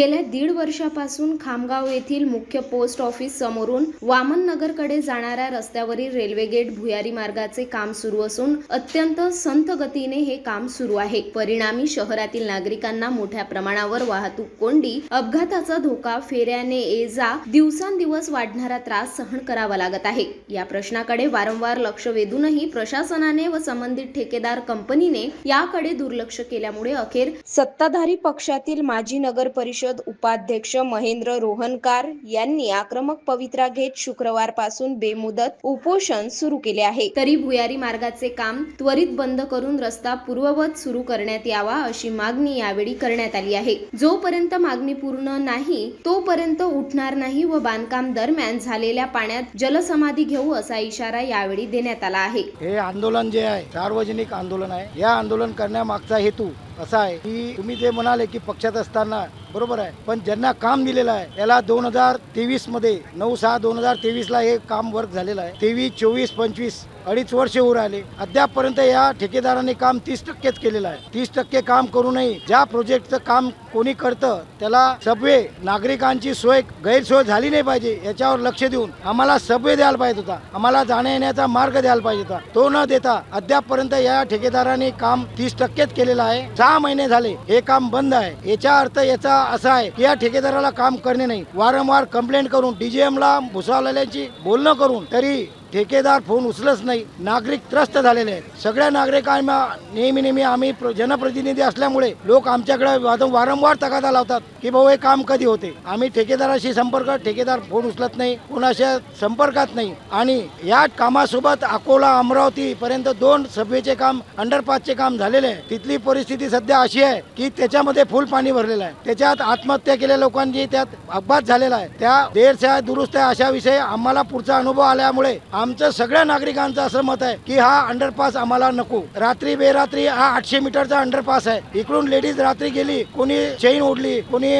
गेल्या दीड वर्षापासून खामगाव येथील मुख्य पोस्ट ऑफिस समोरून वामन नगरकडे जाणाऱ्या रस्त्यावरील रेल्वे गेट भुयारी मार्गाचे काम सुरू असून अत्यंत संथ गतीने हे काम सुरू आहे. परिणामी शहरातील नागरिकांना मोठ्या प्रमाणावर वाहतूक कोंडी अपघाताचा धोका फेऱ्याने ये जा दिवसांदिवस वाढणारा त्रास सहन करावा लागत आहे. या प्रश्नाकडे वारंवार लक्ष वेधूनही प्रशासनाने व संबंधित ठेकेदार कंपनीने याकडे दुर्लक्ष केल्यामुळे अखेर सत्ताधारी पक्षातील माजी नगर परिषद उपाध्यक्ष महेंद्र रोहनकार यांनी आक्रमक पवित्रा घेत शुक्रवारपासून बेमुदत उपोषण सुरू केले आहे. तरी भुयारी मार्गाचे काम त्वरित बंद करून रस्ता पूर्ववत सुरू करण्यात यावा अशी मागणी यावेळी करण्यात आली आहे. जोपर्यंत मागणी पूर्ण नाही तोपर्यंत उठणार नाही व बांधकाम दरम्यान झालेल्या पाण्यात जलसमाधी घेऊ असा इशारा यावेळी देण्यात आला आहे. हे आंदोलन जे आहे सार्वजनिक आंदोलन आहे. या आंदोलन करण्यामागचा हेतू असा आहे की तुम्ही जे म्हणाले की पक्षात असताना बरोबर आहे पण ज्यांना काम दिलेलं आहे याला दोन हजार तेवीसमध्ये नऊ सहा दोन हजार तेवीस ला हे काम वर्क झालेलं आहे. तेवीस चोवीस पंचवीस अडीच वर्ष होऊ राहिले. अद्यापपर्यंत या ठेकेदाराने काम तीस टक्केच केलेलं आहे. तीस टक्के काम करूनही ज्या प्रोजेक्टचं काम कोणी करतं त्याला सबवे नागरिकांची सोय गैरसोय झाली नाही पाहिजे याच्यावर लक्ष देऊन आम्हाला सबवे द्यायला पाहिजे होता. आम्हाला जाण्या येण्याचा मार्ग द्यायला पाहिजे होता. तो न देता अद्यापपर्यंत या ठेकेदाराने काम तीस टक्केच केलेलं आहे. सहा महिने झाले. हे काम बंद आहे. याचा अर्थ याचा असा आहे की या ठेकेदाराला काम करणे नाही. वारंवार कंप्लेंट करून डीजीएम ला भुसावलेल्यांची बोलणं करून तरी ठेकेदार फोन उचलच नाही. नागरिक त्रस्त झालेले आहेत. सगळ्या नागरिकांना नेहमी नेहमी आम्ही प्र- जनप्रतिनिधी असल्यामुळे लोक आमच्याकडे वाद- वारंवार तगादा लावतात की भाऊ हे काम कधी होते? आम्ही ठेकेदाराशी संपर्क ठेकेदार फोन उचलत नाही कोणाच्या संपर्कात नाही. आणि या कामासोबत अकोला अमरावती पर्यंत दोन सभेचे काम अंडरपासचे काम झालेले आहे. तिथली परिस्थिती सध्या अशी आहे की त्याच्यामध्ये फुल पाणी भरलेलं आहे. त्याच्यात आत्महत्या केलेल्या लोकांची त्यात अपघात झालेला आहे. त्या देरच्या दुरुस्त आहे अशा विषयी आम्हाला पुढचा अनुभव आल्यामुळे आमचं सगळ्या नागरिकांचं असं मत आहे की हा अंडरपास आम्हाला नको. रात्री बेरात्री हा आठशे मीटरचा अंडरपास आहे. इकडून लेडीज रात्री गेली कोणी चेन ओढली कोणी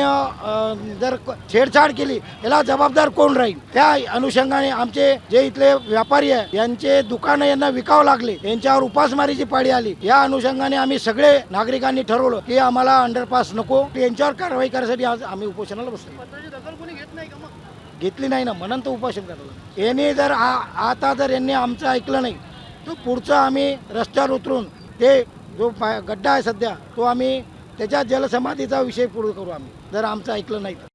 जर छेडछाड केली याला जबाबदार कोण राहील? त्या अनुषंगाने आमचे जे इथले व्यापारी आहे यांचे दुकानं यांना विकावं लागले. यांच्यावर उपासमारीची पाळी आली. या अनुषंगाने आम्ही सगळे नागरिकांनी ठरवलं की आम्हाला अंडरपास नको. यांच्यावर कारवाई करण्यासाठी आज आम्ही उपोषणाला बसलो. घेतली नाही ना. म्हणून तर उपोषण करायला यांनी जर आ- आता जर यांनी आमचं ऐकलं नाही. तर पुढचं आम्ही रस्त्यावर उतरून ते जो गड्डा आहे सध्या तो आम्ही त्याच्या जलसमाधीचा विषय पुढे करू आम्ही. जर आमचं ऐकलं नाही तर.